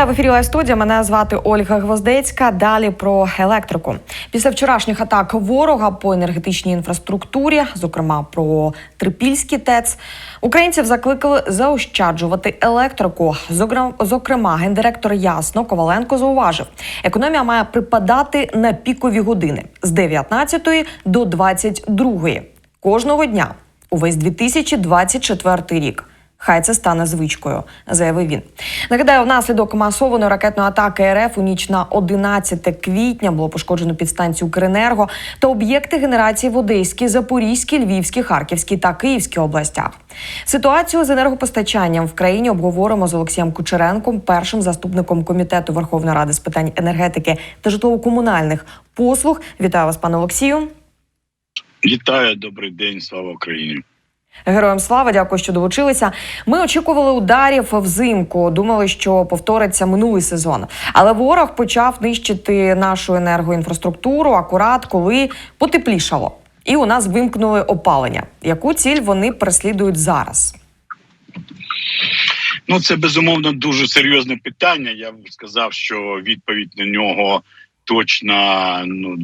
Вітаю в ефірі студія. Мене звати Ольга Гвоздецька. Далі про електрику. Після вчорашніх атак ворога по енергетичній інфраструктурі, зокрема про Трипільський ТЕЦ, українців закликали заощаджувати електрику. Зокрема, гендиректор Ясно Коваленко зауважив, економія має припадати на пікові години з 19 до 22 кожного дня. Увесь 2024 рік. Хай це стане звичкою, заявив він. Нагадаю, внаслідок масованої ракетної атаки РФ у ніч на 11 квітня було пошкоджено підстанцію Укренерго та об'єкти генерації в Одеській, Запорізькій, Львівській, Харківській та Київській областях. Ситуацію з енергопостачанням в країні обговоримо з Олексієм Кучеренком, першим заступником комітету Верховної Ради з питань енергетики та житлово-комунальних послуг. Вітаю вас, пане Олексію. Вітаю, добрий день, слава Україні. Героям слава, дякую, що долучилися. Ми очікували ударів взимку. Думали, що повториться минулий сезон. Але ворог почав нищити нашу енергоінфраструктуру акурат, коли потеплішало. І у нас вимкнули опалення. Яку ціль вони переслідують зараз? Ну, це безумовно дуже серйозне питання. Я б сказав, що відповідь на нього точно ну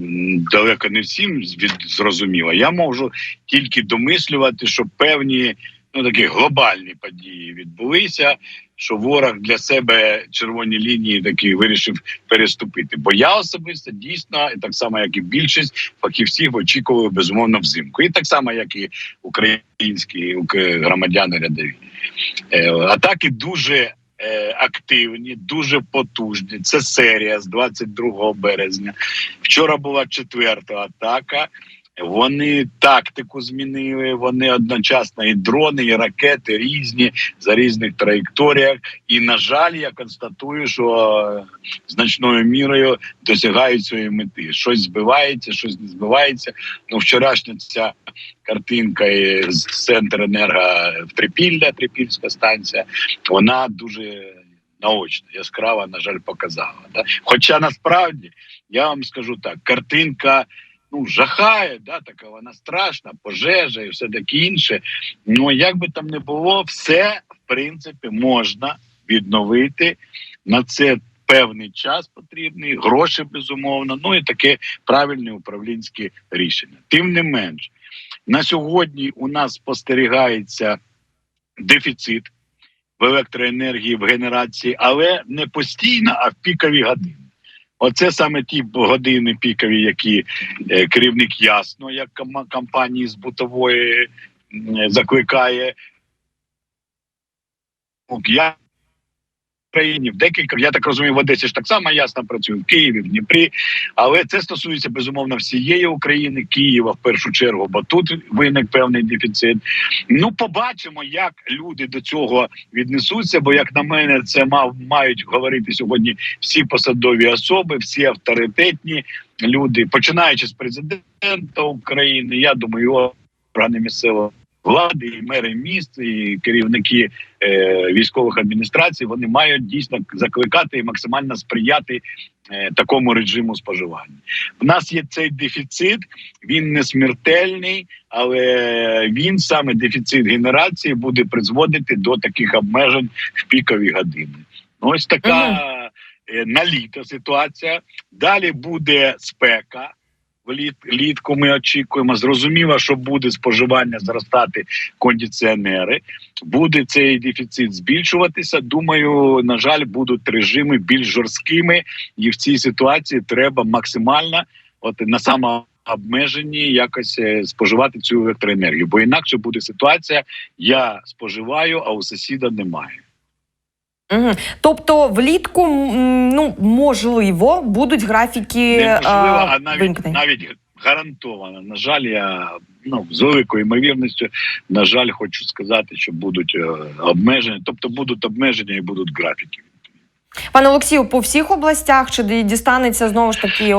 далеко не всім зрозуміла. Я можу тільки домислювати, що певні ну такі глобальні події відбулися. Що ворог для себе червоні лінії такі вирішив переступити. Бо я особисто дійсно, і так само як і більшість фахівців, очікували безумовно взимку, і так само, як і українські громадяни рядові. Е, атаки дуже активні, дуже потужні. Це серія з 22 березня. Вчора була четверта атака. Вони тактику змінили. Вони одночасно і дрони, і ракети різні за різних траєкторіях. І на жаль, я констатую, що значною мірою досягають своєї мети. Щось збивається, щось не збивається. Ну, вчорашня ця картинка з центру енерго в Трипілля, Трипільська станція. Вона дуже наочно, яскраво, на жаль, показала. Да? Хоча насправді я вам скажу так: картинка ну жахає, да, така вона страшна, пожежа і все таке інше. Ну як би там не було, все в принципі можна відновити на це. Певний час потрібний, гроші безумовно, ну і таке правильне управлінське рішення. Тим не менш, на сьогодні у нас спостерігається дефіцит в електроенергії в генерації, але не постійно, а в пікові години. Оце саме ті години пікові, які е, керівник ясно, як компанії з бутової е, закликає. Я країні в декілька. Я так розумію, в Одесі ж так само ясно працює в Києві, в Дніпрі. Але це стосується безумовно всієї України, Києва в першу чергу, бо тут виник певний дефіцит. Ну, побачимо, як люди до цього віднесуться. Бо, як на мене, це мав мають говорити сьогодні всі посадові особи, всі авторитетні люди, починаючи з президента України. Я думаю, органи місцевого влади, і мери міст, і керівники е, військових адміністрацій вони мають дійсно закликати і максимально сприяти е, такому режиму споживання. В нас є цей дефіцит, він не смертельний, але він саме дефіцит генерації буде призводити до таких обмежень в пікові години. Ось така е, на літо ситуація. Далі буде спека влітку ми очікуємо. Зрозуміло, що буде споживання зростати кондиціонери, буде цей дефіцит збільшуватися. Думаю, на жаль, будуть режими більш жорсткими, і в цій ситуації треба максимально от на саме обмеженні якось е, споживати цю електроенергію, бо інакше буде ситуація: я споживаю, а у сусіда немає. Угу. Тобто влітку ну можливо будуть графіки Не можливо, а навіть навіть гарантовано. На жаль, я ну з великою ймовірністю, на жаль, хочу сказати, що будуть е, обмеження, тобто будуть обмеження і будуть графіки. Пане Олексію, по всіх областях чи дістанеться знову ж таки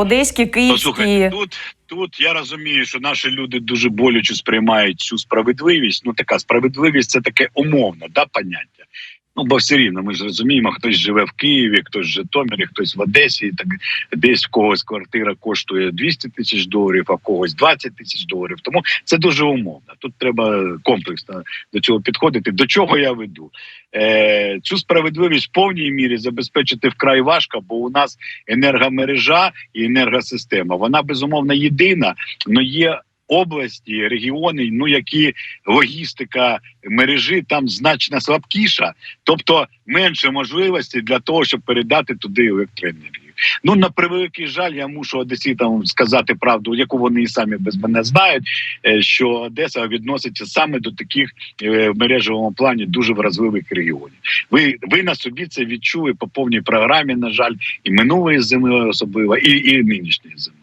Київський? Послухайте, тут тут я розумію, що наші люди дуже боляче сприймають цю справедливість. Ну така справедливість це таке умовне да поняття. Ну, бо все рівно ми ж розуміємо, хтось живе в Києві, хтось в Житомирі, хтось в Одесі. І так десь в когось квартира коштує 200 тисяч доларів, а в когось 20 тисяч доларів. Тому це дуже умовно. Тут треба комплексно до цього підходити. До чого я веду? Е, цю справедливість в повній мірі забезпечити вкрай важко, бо у нас енергомережа і енергосистема. Вона безумовно єдина, але є. Області, регіони, ну які логістика мережі там значно слабкіша, тобто менше можливості для того, щоб передати туди електроенергію. Ну на превеликий жаль, я мушу одеситам сказати правду, яку вони і самі без мене знають. е, Що Одеса відноситься саме до таких е, в мережевому плані дуже вразливих регіонів. Ви ви на собі це відчули по повній програмі. На жаль, і минулої зими особливо, і, і нинішньої зими.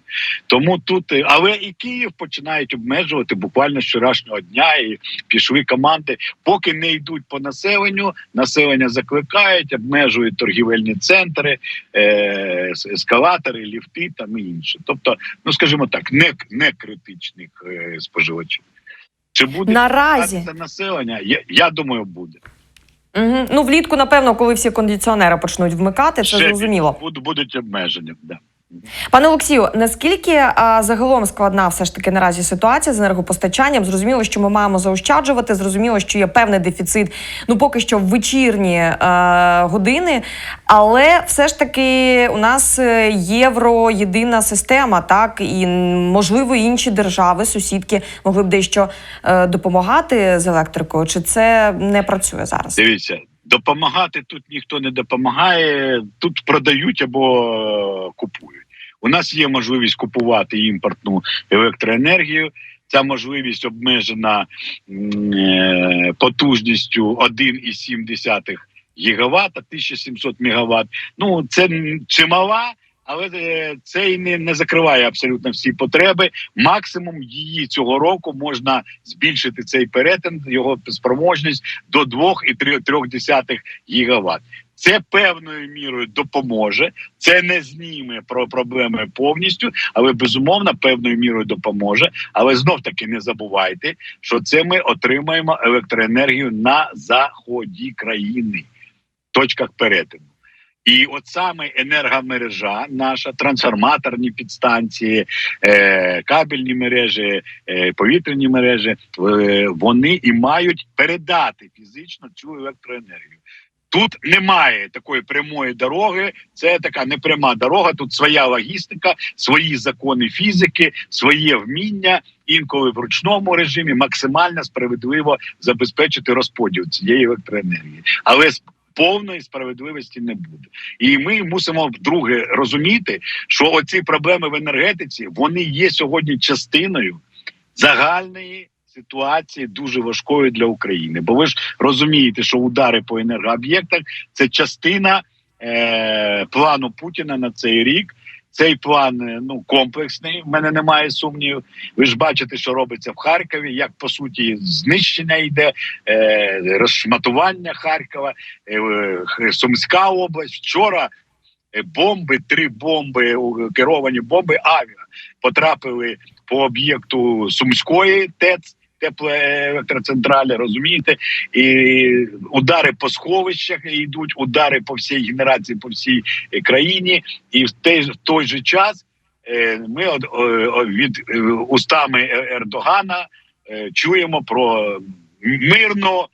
Тому тут, е, але і Київ починають обмежувати буквально з вчорашнього дня, і пішли команди, поки не йдуть по населенню. Населення закликають, обмежують торгівельні центри, е, ескалатори, ліфти там і інше. Тобто, ну скажімо так, не, не критичних е, споживачів. Чи буде Наразі населення? Я, я думаю, буде. Мгм. ну влітку, напевно, коли всі кондиціонери почнуть вмикати, це Ще зрозуміло. Буд- будуть обмеження. Да. Пане Олексію, наскільки а, загалом складна все ж таки наразі ситуація з енергопостачанням? Зрозуміло, що ми маємо заощаджувати. Зрозуміло, що є певний дефіцит. Ну поки що в вечірні е, години, але все ж таки у нас е, євро єдина система, так і можливо інші держави, сусідки могли б дещо е, допомагати з електрикою. Чи це не працює зараз? Дивіться, допомагати тут ніхто не допомагає. Тут продають або купують. У нас є можливість купувати імпортну електроенергію. Ця можливість обмежена е, потужністю 1,7 гігаватт, 1700 мегаватт. Ну це чимала, але е, це і не, не закриває абсолютно всі потреби. Максимум її цього року можна збільшити цей перетин, його спроможність до 2,3 гігаватт. Це певною мірою допоможе. Це не зніме про проблеми повністю, але безумовно певною мірою допоможе. Але знов таки не забувайте, що це ми отримаємо електроенергію на заході країни, в точках перетину. І от саме енергомережа, наша трансформаторні підстанції, е, кабельні мережі, е, повітряні мережі, е, вони і мають передати фізично цю електроенергію. Тут немає такої прямої дороги, це така непряма дорога. Тут своя логістика, свої закони фізики, своє вміння інколи в ручному режимі максимально справедливо забезпечити розподіл цієї електроенергії, але з повної справедливості не буде. І ми мусимо вдруге розуміти, що оці проблеми в енергетиці вони є сьогодні частиною загальної ситуації дуже важкою для України. Бо ви ж розумієте, що удари по енергооб'єктах це частина е- плану Путіна на цей рік. Цей план е, ну комплексний. В мене немає сумнівів. Ви ж бачите, що робиться в Харкові, як по суті знищення йде, е, розшматування Харкова, е, Сумська область. Вчора е, бомби, три бомби, керовані бомби авіа потрапили по об'єкту Сумської ТЕЦ. Теплоелектроцентралі, розумієте, і удари по сховищах йдуть, удари по всій генерації, по всій е, країні, і в той, в той же час е, ми від е, устами Ердогана чуємо про мирну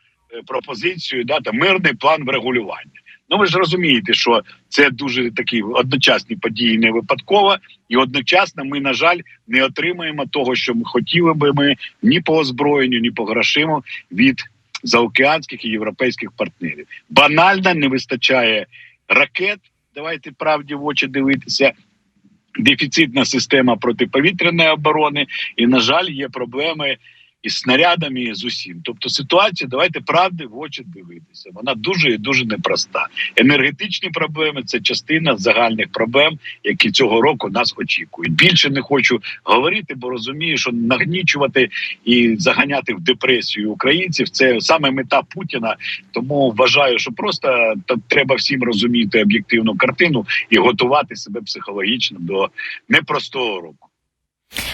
пропозицію, да, та мирний план врегулювання. Ну ви ж розумієте, що це дуже такі одночасні події не випадково, і одночасно ми, на жаль, не отримаємо того, що ми хотіли би ми ні по озброєнню, ні по грошиму від заокеанських і європейських партнерів. Банально не вистачає ракет. Давайте правді в очі дивитися. Дефіцитна система протиповітряної оборони, і на жаль, є проблеми із снарядами, і з усім. Тобто ситуація, давайте правди в очі дивитися. Вона дуже і дуже непроста. Енергетичні проблеми це частина загальних проблем, які цього року нас очікують. Більше не хочу говорити, бо розумію, що нагнічувати і заганяти в депресію українців це саме мета Путіна. Тому вважаю, що просто треба всім розуміти об'єктивну картину і готувати себе психологічно до непростого року.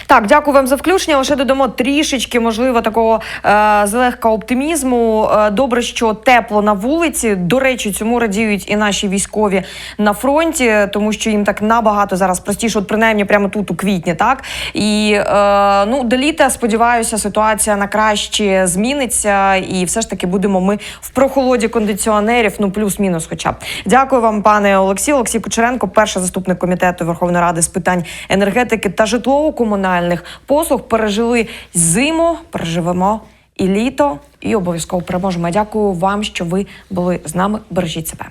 Так, дякую вам за включення. Лише додамо трішечки, можливо, такого е, злегка оптимізму. Е, добре, що тепло на вулиці. До речі, цьому радіють і наші військові на фронті, тому що їм так набагато зараз простіше, от принаймні прямо тут у квітні, так і е, ну до літа сподіваюся, ситуація на краще зміниться, і все ж таки будемо ми в прохолоді кондиціонерів. Ну плюс-мінус, хоча б дякую вам, пане Олексій. Олексій Кучеренко, перший заступник комітету Верховної Ради з питань енергетики та житлово-комунальних послуг. Пережили зиму, переживемо і літо, і обов'язково переможемо. Дякую вам, що ви були з нами. Бережіть себе.